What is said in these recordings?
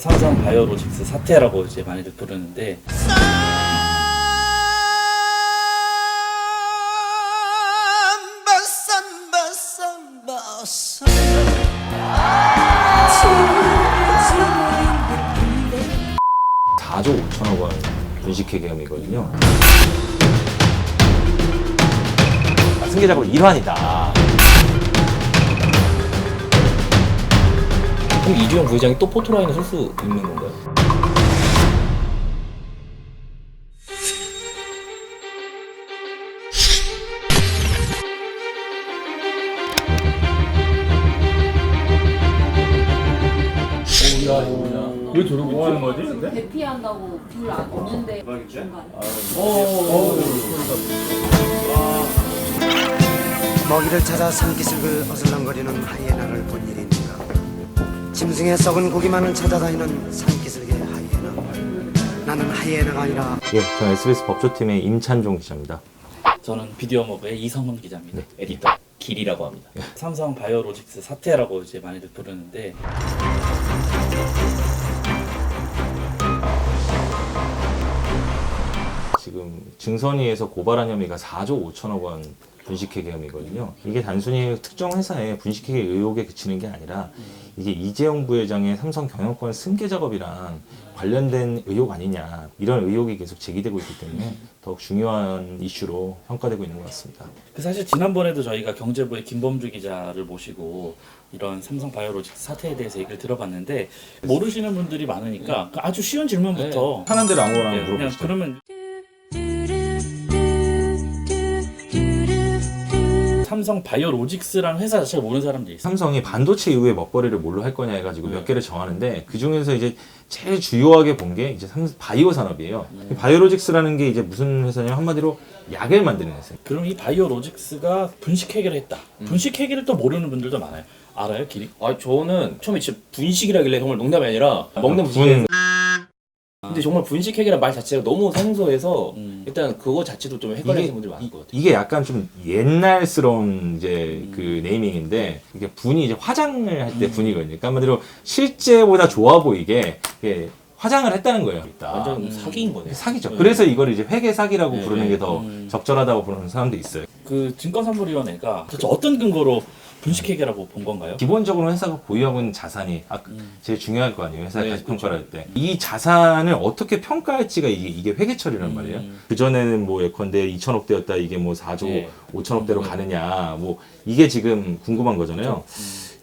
삼성 바이오로직스 사태라고 이제 많이들 부르는데 삼바 삼바 삼바 삼바 4조 5천억 원 분식회 계엄이거든요. 아, 승계 작업 일환이다. 그럼 이주영 부회장이 또 포토라인을 쓸수 있는 건가요? 왜 저러고 뭐 하는 거지? 근데? 대피한다고 불안 없는데 중간에 먹이를 찾아 산기슭을 어슬렁거리는 하이에나를 본 일입니까? 짐승의 썩은 고기만을 찾아다니는 산기슭의 하이에나 나는 하이에나가 아니라 예, 저는 SBS 법조팀의 임찬종 기자입니다. 저는 비디오머그의 이성훈 기자입니다. 에디터 길이라고 합니다. 삼성 바이오로직스 사태라고 이제 많이들 부르는데 지금 증선위에서 고발한 혐의가 4조 5천억 원 분식회 계엄이거든요. 이게 단순히 특정 회사의 분식회 의혹에 그치는 게 아니라 이게 이재용 부회장의 삼성 경영권 승계 작업이랑 관련된 의혹 아니냐 이런 의혹이 계속 제기되고 있기 때문에 더욱 중요한 이슈로 평가되고 있는 것 같습니다. 그 사실 지난번에도 저희가 경제부의 김범주 기자를 모시고 이런 삼성 바이오로직스 사태에 대해서 얘기를 들어봤는데 모르시는 분들이 많으니까 그 아주 쉬운 질문부터 하는 대로 아무거나 네, 그냥 물어보시죠. 그러면 삼성 바이오로직스라는 회사 자체를 모르는 사람들이 있어요. 삼성이 반도체 이후에 먹거리를 뭘로 할 거냐 해가지고 몇 개를 정하는데 그 중에서 이제 제일 주요하게 본 게 이제 삼- 바이오 산업이에요. 이 바이오로직스라는 게 이제 무슨 회사냐 한마디로 약을 만드는 회사예요. 그럼 이 바이오로직스가 분식 회계를 했다. 음. 분식 회계를 또 모르는 분들도 많아요. 알아요, 길이? 아 저는 처음에 진짜 분식이라길래 정말 농담이 아니라 먹는 분. 분식이 근데 정말 분식회계란 말 자체가 너무 생소해서 음. 일단 그거 자체도 좀 헷갈리는 분들이 많을 것 같아요. 이게 약간 좀 옛날스러운 이제 그 네이밍인데 이게 분이 이제 화장을 할 때 분이거든요. 그러니까 한마디로 실제보다 좋아 보이게 이게 화장을 했다는 거예요. 완전 사기인 거네. 사기죠. 그래서 이걸 이제 회계 사기라고 네, 부르는 네. 게더 음. 적절하다고 부르는 사람도 있어요. 그 증권산물위원회가 도대체 어떤 근거로 분식 회계라고 본 건가요? 기본적으로 회사가 보유하고 있는 자산이 아, 제일 중요할 거 아니에요. 회사 네, 가치 평가를 할 때. 이 자산을 어떻게 평가할지가 이게, 이게 회계 처리란 말이에요. 그전에는 뭐 예컨대 2천억 대였다 이게 뭐 4조 네. 5천억 대로 가느냐 뭐 이게 지금 궁금한 거잖아요.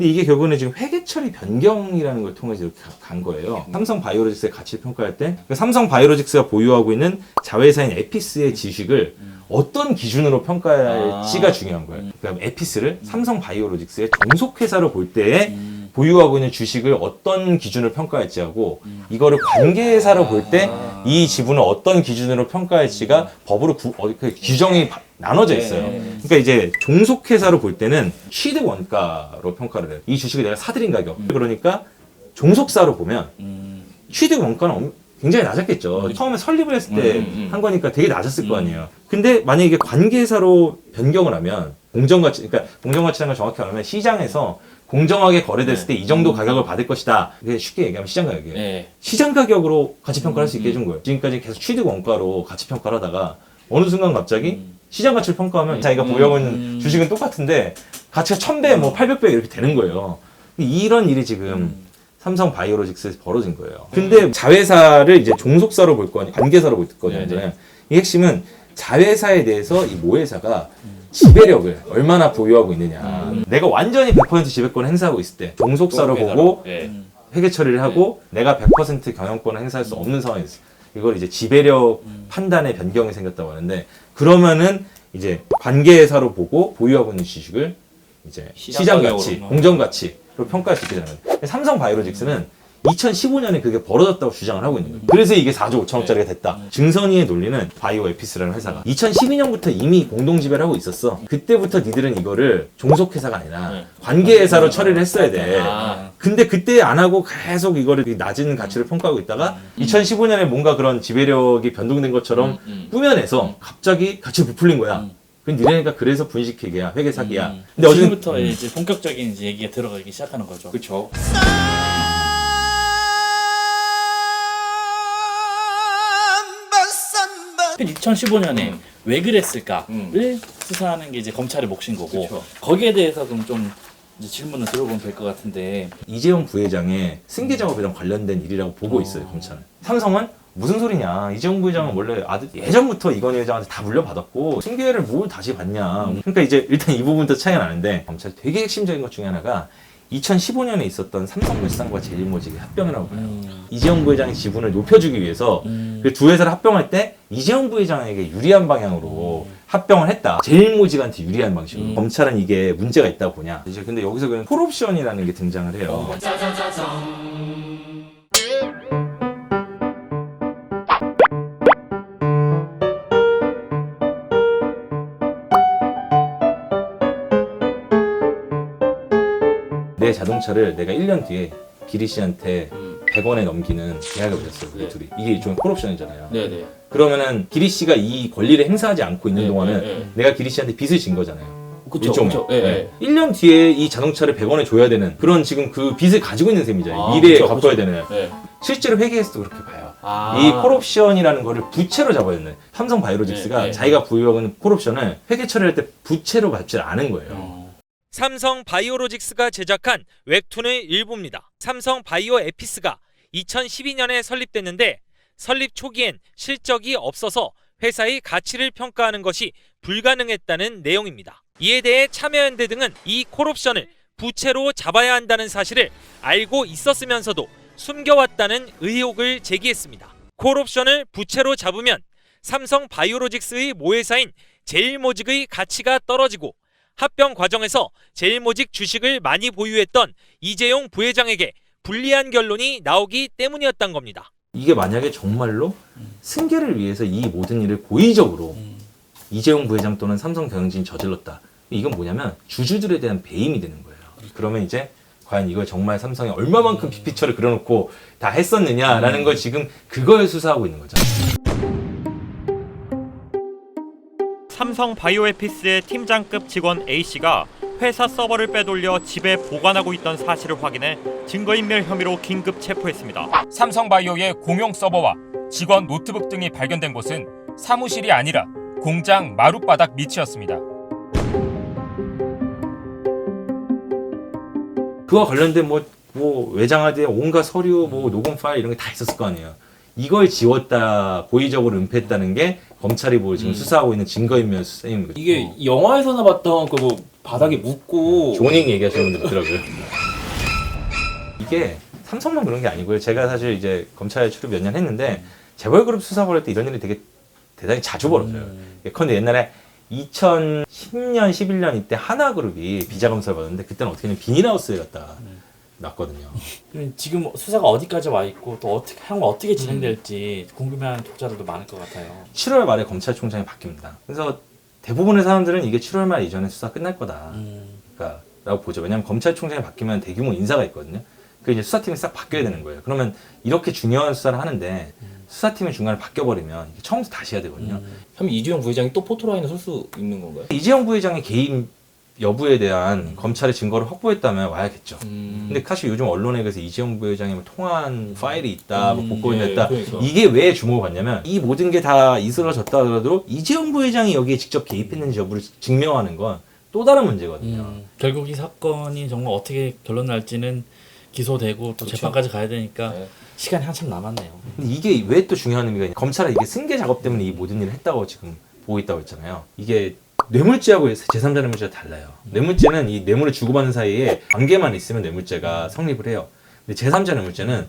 근데 이게 결국에는 지금 회계 처리 변경이라는 걸 통해서 이렇게 가- 간 거예요. 삼성 바이오로직스의 가치를 평가할 때그 삼성 바이오로직스가 보유하고 있는 자회사인 에피스의 지식을 어떤 기준으로 평가할지가 아. 중요한 거예요. 그러니까 에피스를 삼성 바이오로직스의 종속회사로 볼 때에 보유하고 있는 주식을 어떤 기준으로 평가할지 하고 이거를 관계회사로 볼 때 이 지분을 어떤 기준으로 평가할지가 법으로 구- 어, 그 규정이 바- 나눠져 있어요. 그러니까 이제 종속회사로 볼 때는 취득 원가로 평가를 해요. 이 주식을 내가 사들인 가격. 그러니까 종속사로 보면 음, 취득 원가는 엄- 굉장히 낮았겠죠. 처음에 설립을 했을 때 음, 음, 음. 한 거니까 되게 낮았을 거 아니에요. 근데 만약에 이게 관계사로 변경을 하면 공정가치, 그러니까 공정가치라는 걸 정확히 말하면 시장에서 공정하게 거래됐을 때 이 정도 가격을 받을 것이다. 이게 쉽게 얘기하면 시장 가격이에요. 네. 시장 가격으로 가치 평가를 할 수 있게 해준 거예요. 지금까지 계속 취득 원가로 가치 평가를 하다가 어느 순간 갑자기 시장 가치를 평가하면 자기가 보유하고 있는 주식은 똑같은데 가치가 1000배, 뭐 800배 이렇게 되는 거예요. 이런 일이 지금 삼성 바이오로직스에서 벌어진 거예요. 근데 자회사를 이제 종속사로 볼 거니 관계사로 볼 거냐. 네, 이 핵심은 자회사에 대해서 이 모회사가 지배력을 얼마나 보유하고 있느냐. 내가 완전히 100% 지배권을 행사하고 있을 때 종속사로 보고 네. 회계 처리를 하고 내가 100% 경영권을 행사할 수 없는 상황이 있어. 이걸 이제 지배력 판단의 변경이 생겼다고 하는데 그러면은 이제 관계회사로 보고 보유하고 있는 주식을 이제 시장. 가치, 공정 가치 로 평가할 수 있게 되는 거예요. 삼성 바이오로직스는 2015년에 그게 벌어졌다고 주장을 하고 있는 거예요. 그래서 이게 4조 5천억짜리가 됐다. 증선이의 논리는 바이오 에피스라는 회사가 2012년부터 이미 공동 지배를 하고 있었어. 그때부터 니들은 이거를 종속 회사가 아니라 네. 관계 회사로 처리를 했어야 돼. 아. 근데 그때 안 하고 계속 이거를 이 낮은 가치를 평가하고 있다가 2015년에 뭔가 그런 지배력이 변동된 것처럼 음. 꾸며내서 갑자기 가치가 부풀린 거야. 근데 니네가 그래서 분식회계야, 회계사기야. 음. 근데 어제부터 음. 이제 본격적인 이제 얘기가 들어가기 시작하는 거죠. 그렇죠. 2015년에 음. 왜 그랬을까를 음. 수사하는 게 이제 검찰의 몫인 거고 그쵸. 거기에 대해서 좀 이제 질문을 들어보면 될 것 같은데 이재용 부회장의 승계작업이랑 관련된 일이라고 보고 어. 있어요, 검찰은. 삼성은 무슨 소리냐? 이재용 부회장은 원래 아들 예전부터 이건희 회장한테 다 물려받았고 승계를 뭘 다시 받냐? 그러니까 이제 일단 이 부분부터 차이가 나는데 검찰 되게 핵심적인 것 중에 하나가 2015년에 있었던 삼성물산과 제일모직의 합병이라고 봐요. 이재용 부회장의 지분을 높여주기 위해서 음. 그두 회사를 합병할 때 이재용 부회장에게 유리한 방향으로 합병을 했다. 제일모직한테 유리한 방식으로. 음. 검찰은 이게 문제가 있다고 보냐. 이제 근데 여기서 그냥 콜옵션이라는 게 등장을 해요. 내 자동차를 내가 1년 뒤에 기리 씨한테 100원에 넘기는 계약을 맺었어요. 그 네. 둘이. 이게 일종의 콜옵션이잖아요. 네네. 그러면은 기리 씨가 이 권리를 행사하지 않고 있는 네, 동안은 네, 네. 내가 기리 씨한테 빚을 진 거잖아요. 그쵸, 일종의. 그쵸. 예, 네. 1년 뒤에 이 자동차를 100원에 줘야 되는 그런 지금 그 빚을 가지고 있는 셈이잖아요. 아, 미래에 그쵸, 갚아야 그쵸. 되는. 예. 실제로 회계에서도 그렇게 봐요. 아. 이 콜옵션이라는 거를 부채로 잡아야 되는 삼성 바이오로직스가 네, 네. 자기가 보유하고 있는 콜옵션을 회계 처리할 때 부채로 갚지 않은 거예요. 어. 삼성 바이오로직스가 제작한 웹툰의 일부입니다. 삼성 바이오 에피스가 2012년에 설립됐는데 설립 초기엔 실적이 없어서 회사의 가치를 평가하는 것이 불가능했다는 내용입니다. 이에 대해 참여연대 등은 이 콜옵션을 부채로 잡아야 한다는 사실을 알고 있었으면서도 숨겨왔다는 의혹을 제기했습니다. 콜옵션을 부채로 잡으면 삼성 바이오로직스의 모회사인 제일모직의 가치가 떨어지고 합병 과정에서 제일모직 주식을 많이 보유했던 이재용 부회장에게 불리한 결론이 나오기 때문이었던 겁니다. 이게 만약에 정말로 승계를 위해서 이 모든 일을 고의적으로 이재용 부회장 또는 삼성 경영진이 저질렀다. 이건 뭐냐면 주주들에 대한 배임이 되는 거예요. 그러면 이제 과연 이걸 정말 삼성이 얼마만큼 PP처를 그려놓고 다 했었느냐라는 걸 지금 그걸 수사하고 있는 거죠. 삼성 바이오에피스의 팀장급 직원 A씨가 회사 서버를 빼돌려 집에 보관하고 있던 사실을 확인해 증거인멸 혐의로 긴급 체포했습니다. 삼성바이오의 공용 서버와 직원 노트북 등이 발견된 곳은 사무실이 아니라 공장 마룻바닥 밑이었습니다. 그와 관련된 뭐, 뭐 외장하드에 온갖 서류, 뭐 녹음 파일 이런 게 다 있었을 거 아니에요. 이걸 지웠다, 고의적으로 은폐했다는 게 검찰이 뭐 지금 수사하고 있는 증거인멸 수사인 거죠. 이게 영화에서나 봤던 그 뭐 바닥에 묻고 조닝 얘기하시는 분들 있더라고요. 이게 삼성만 그런 게 아니고요. 제가 사실 이제 검찰 출입 몇 년 했는데 재벌그룹 수사 벌일 때 이런 일이 되게 대단히 자주 벌어져요. 예컨대 옛날에 2010년, 11년 이때 하나그룹이 비자 검사를 받았는데 그때는 어떻게는 비닐하우스에 갔다 놨거든요. 그럼 지금 수사가 어디까지 와 있고 또 어떻게 향후 어떻게 진행될지 궁금해하는 독자들도 많을 것 같아요. 7월 말에 검찰총장이 바뀝니다. 그래서 대부분의 사람들은 이게 7월 말 이전에 수사 끝날 거다. 음. 그러니까 라고 보죠. 왜냐하면 검찰총장이 바뀌면 대규모 인사가 있거든요. 그 이제 수사팀이 싹 바뀌어야 되는 거예요. 그러면 이렇게 중요한 수사를 하는데 수사팀이 중간에 바뀌어버리면 이게 처음부터 다시 해야 되거든요. 그럼 이주영 부회장이 또 포토라인을 설수 있는 건가요? 이재용 부회장의 개인 여부에 대한 검찰의 증거를 확보했다면 와야겠죠. 음. 근데 사실 요즘 언론에 그래서 이재용 부회장이 뭐 통화한 파일이 있다, 뭐 음, 복권이 예, 됐다. 그러니까. 이게 왜 주목을 받냐면 이 모든 게 다 이스러졌다 하더라도 이재용 부회장이 여기에 직접 개입했는지 여부를 증명하는 건 또 다른 문제거든요. 음, 결국 이 사건이 정말 어떻게 결론 날지는 기소되고 또 그렇죠. 재판까지 가야 되니까 네. 시간이 한참 남았네요. 근데 이게 왜 또 중요한 의미가 있냐? 검찰은 이게 승계 작업 때문에 이 모든 일을 했다고 지금 보고 있다고 했잖아요. 이게 뇌물죄하고 제3자 뇌물죄가 달라요. 뇌물죄는 이 뇌물을 주고받는 사이에 관계만 있으면 뇌물죄가 성립을 해요. 근데 제3자 뇌물죄는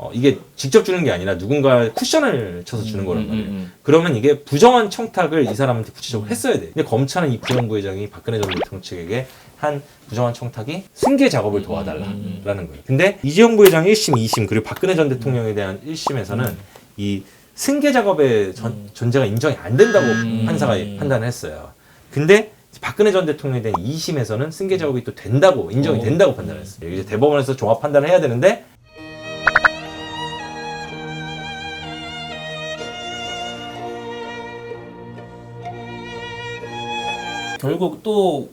어, 이게 직접 주는 게 아니라 누군가 쿠션을 쳐서 주는 거란 음, 말이에요. 음, 음. 그러면 이게 부정한 청탁을 이 사람한테 구체적으로 했어야 돼. 근데 검찰은 이 부정 부회장이 박근혜 전 대통령 측에게 한 부정한 청탁이 승계 작업을 도와달라라는 거예요. 근데 이재용 부회장 1심, 2심 그리고 박근혜 전 대통령에 대한 1심에서는 이 승계 작업의 전, 존재가 인정이 안 된다고 판사가 판단을 했어요. 근데 박근혜 전 대통령에 대한 2심에서는 승계 작업이 또 된다고 인정이 된다고 판단을 했어요. 이제 대법원에서 종합 판단을 해야 되는데 결국 또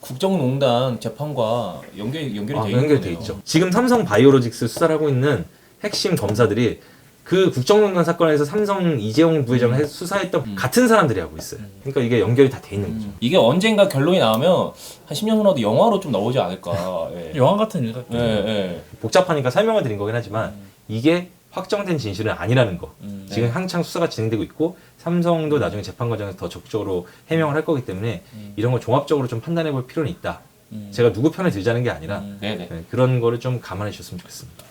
국정농단 재판과 연결 연결이 아, 돼 연결돼 거네요. 있죠. 지금 삼성 바이오로직스 수사를 하고 있는 핵심 검사들이 그 국정농단 사건에서 삼성 이재용 부회장을 해- 수사했던 같은 사람들이 하고 있어요. 그러니까 이게 연결이 다 돼 있는 거죠. 이게 언젠가 결론이 나오면 한 10년 후라도 영화로 좀 나오지 않을까. 예. 영화 같은 일 같아요. 예, 예. 복잡하니까 설명을 드린 거긴 하지만 이게 확정된 진실은 아니라는 거. 음, 지금 한창 수사가 진행되고 있고 삼성도 나중에 재판 과정에서 더 적극적으로 해명을 할 거기 때문에 이런 걸 종합적으로 좀 판단해 볼 필요는 있다. 제가 누구 편을 들자는 게 아니라 음, 네 네. 네, 그런 거를 좀 감안해 주셨으면 좋겠습니다.